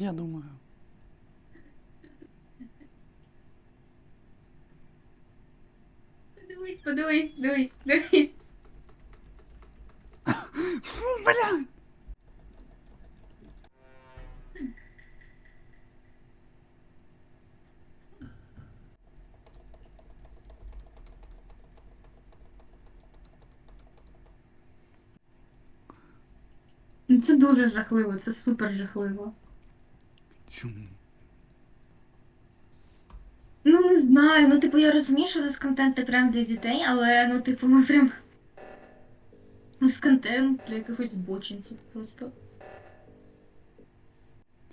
я думаю. Подивись, подивись, дивись, дивись. Фу, блядь! Ну, Це дуже жахливо, це супер жахливо. Чому? Ну, не знаю, ну типу я розумію, що у нас контент не прям для дітей, але ну, типу, ми прям. У нас контент для якихось збочинців просто.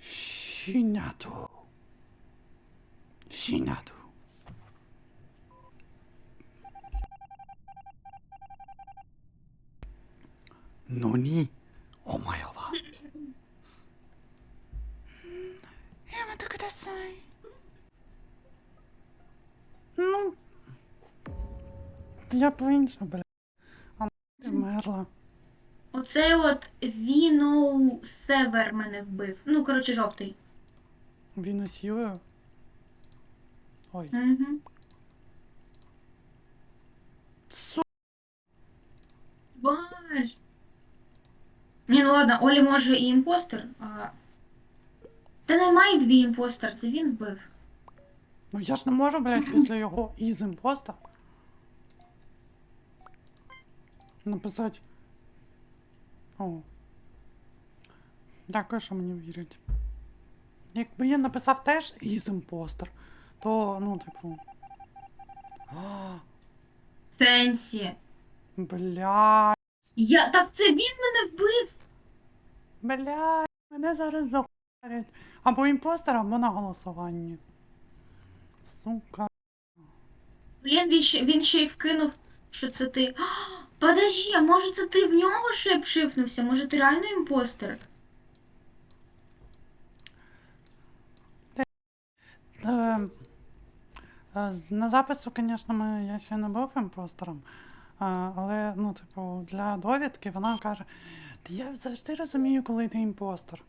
Щеняту. Щеняту. Ну ні. О майова. Я. Ну. Я по-інше, бля. А вмерла. Оцей от Віноу Север мене вбив. Ну, коротше, жовтий. Він осілив. Ой. Угу. Су... Ні, ну ладно, Олі може і імпостер, а. Та немає дві імпостер, це він вбив. Ну я ж не можу, блядь, після його із імпоста написати. О. Дякую, що мені вірять. Якби я написав теж із імпостер, то, ну, типу. Сенсі. бля, Я. Так це він мене вбив! бля, мене зараз захуярять. Або імпостер, або на голосуванні. Сука. Блін, він ще, він ще й вкинув, що це ти. Подожди, а може це ти в нього ще пшипнувся? Може ти реально імпостер? Е, е, з- На запису, звісно, ми, я ще не був імпостером, е, але, ну, типу, для довідки вона каже, «Та я завжди розумію, коли ти імпостер.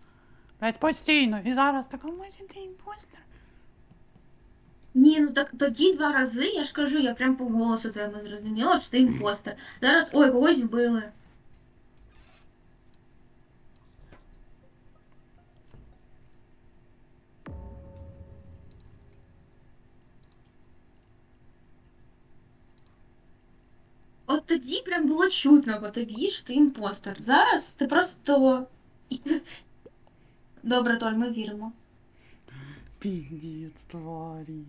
Блять, постійно. І зараз така, може ти імпостер? Ні, ну так тоді два рази, я ж кажу, я прям по голосу тебе зрозуміла, що ти імпостер. Зараз, ой, когось вбили. От тоді прям було чутно по тобі, що ти імпостер. Зараз ти просто. Добре, Толь, ми віримо. Піздець, тварі.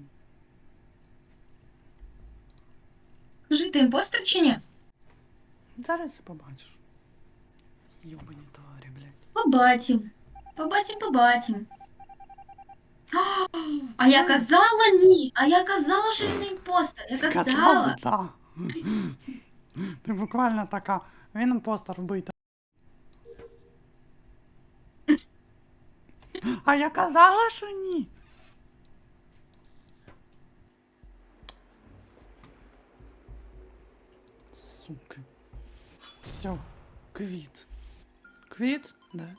Скажи, ти імпостер чи ні? Зараз побачиш. Йобані тварі, блядь. Побачим. Побачим, побачим. А я казала ні. А я казала, що він не імпостер. Я казала. Казала, да. Ти буквально така, він імпостер вбити. А я казала, що ні. Суки. Все, квіт. Квіт, да.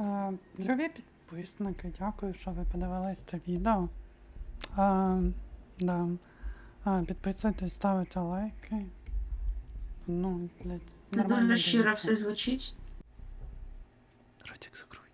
Е, любі підписники, дякую, що ви подивились це відео. Е, да. А, підписуйтесь, ставите лайки. Ну, блядь, Це нормально дуже щиро все звучить. Ратик закрой.